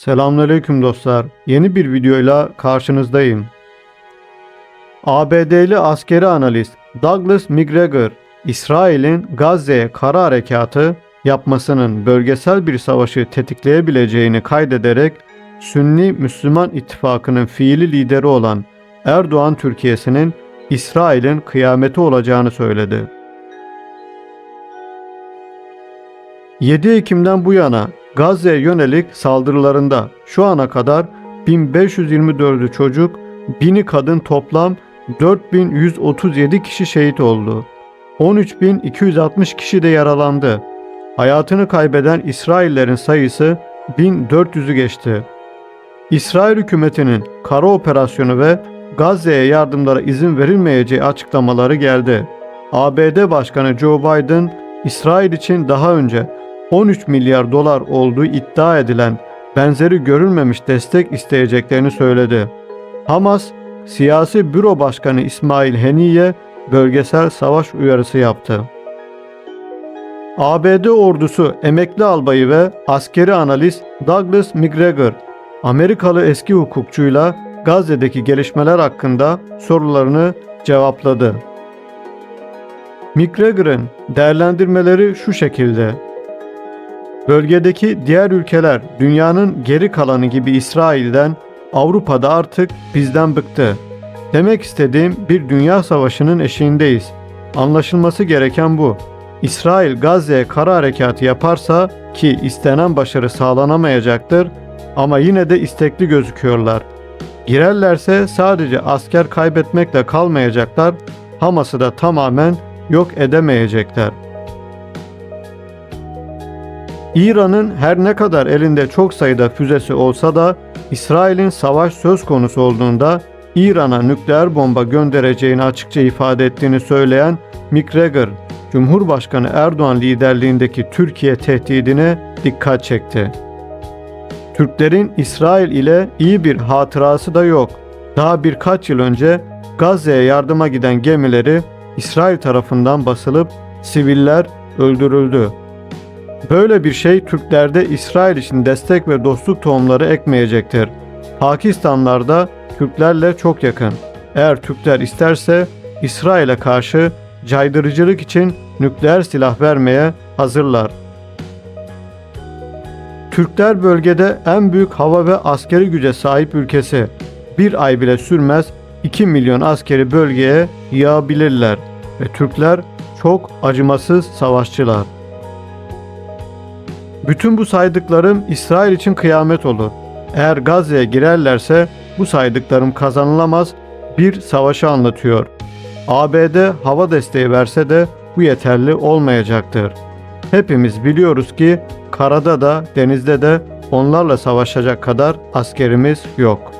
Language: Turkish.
Selamünaleyküm dostlar. Yeni bir videoyla karşınızdayım. ABD'li askeri analist Douglas McGregor, İsrail'in Gazze'ye kara harekatı yapmasının bölgesel bir savaşı tetikleyebileceğini kaydederek Sünni Müslüman ittifakının fiili lideri olan Erdoğan Türkiye'sinin İsrail'in kıyameti olacağını söyledi. 7 Ekim'den bu yana Gazze'ye yönelik saldırılarında şu ana kadar 1524'ü çocuk, 1000'i kadın toplam 4137 kişi şehit oldu. 13260 kişi de yaralandı. Hayatını kaybeden İsraillerin sayısı 1400'ü geçti. İsrail hükümetinin kara operasyonu ve Gazze'ye yardımlara izin verilmeyeceği açıklamaları geldi. ABD Başkanı Joe Biden, İsrail için daha önce 13 milyar dolar olduğu iddia edilen benzeri görülmemiş destek isteyeceklerini söyledi. Hamas, siyasi büro başkanı İsmail Heniye bölgesel savaş uyarısı yaptı. ABD ordusu emekli albayı ve askeri analist Douglas McGregor, Amerikalı eski hukukçuyla Gazze'deki gelişmeler hakkında sorularını cevapladı. McGregor'ın değerlendirmeleri şu şekilde. Bölgedeki diğer ülkeler dünyanın geri kalanı gibi İsrail'den Avrupa'da artık bizden bıktı. Demek istediğim bir dünya savaşının eşiğindeyiz. Anlaşılması gereken bu. İsrail Gazze'ye kara harekatı yaparsa ki istenen başarı sağlanamayacaktır ama yine de istekli gözüküyorlar. Girerlerse sadece asker kaybetmekle kalmayacaklar, Hamas'ı da tamamen yok edemeyecekler. İran'ın her ne kadar elinde çok sayıda füzesi olsa da İsrail'in savaş söz konusu olduğunda İran'a nükleer bomba göndereceğini açıkça ifade ettiğini söyleyen McGregor, Cumhurbaşkanı Erdoğan liderliğindeki Türkiye tehdidine dikkat çekti. Türklerin İsrail ile iyi bir hatırası da yok. Daha birkaç yıl önce Gazze'ye yardıma giden gemileri İsrail tarafından basılıp siviller öldürüldü. Böyle bir şey Türklerde İsrail için destek ve dostluk tohumları ekmeyecektir. Pakistanlar da Türklerle çok yakın. Eğer Türkler isterse İsrail'e karşı caydırıcılık için nükleer silah vermeye hazırlar. Türkler bölgede en büyük hava ve askeri güce sahip ülkesi. Bir ay bile sürmez 2 milyon askeri bölgeye yığabilirler ve Türkler çok acımasız savaşçılar. Bütün bu saydıklarım İsrail için kıyamet olur. Eğer Gazze'ye girerlerse bu saydıklarım kazanılamaz bir savaşı anlatıyor. ABD hava desteği verse de bu yeterli olmayacaktır. Hepimiz biliyoruz ki karada da denizde de onlarla savaşacak kadar askerimiz yok.''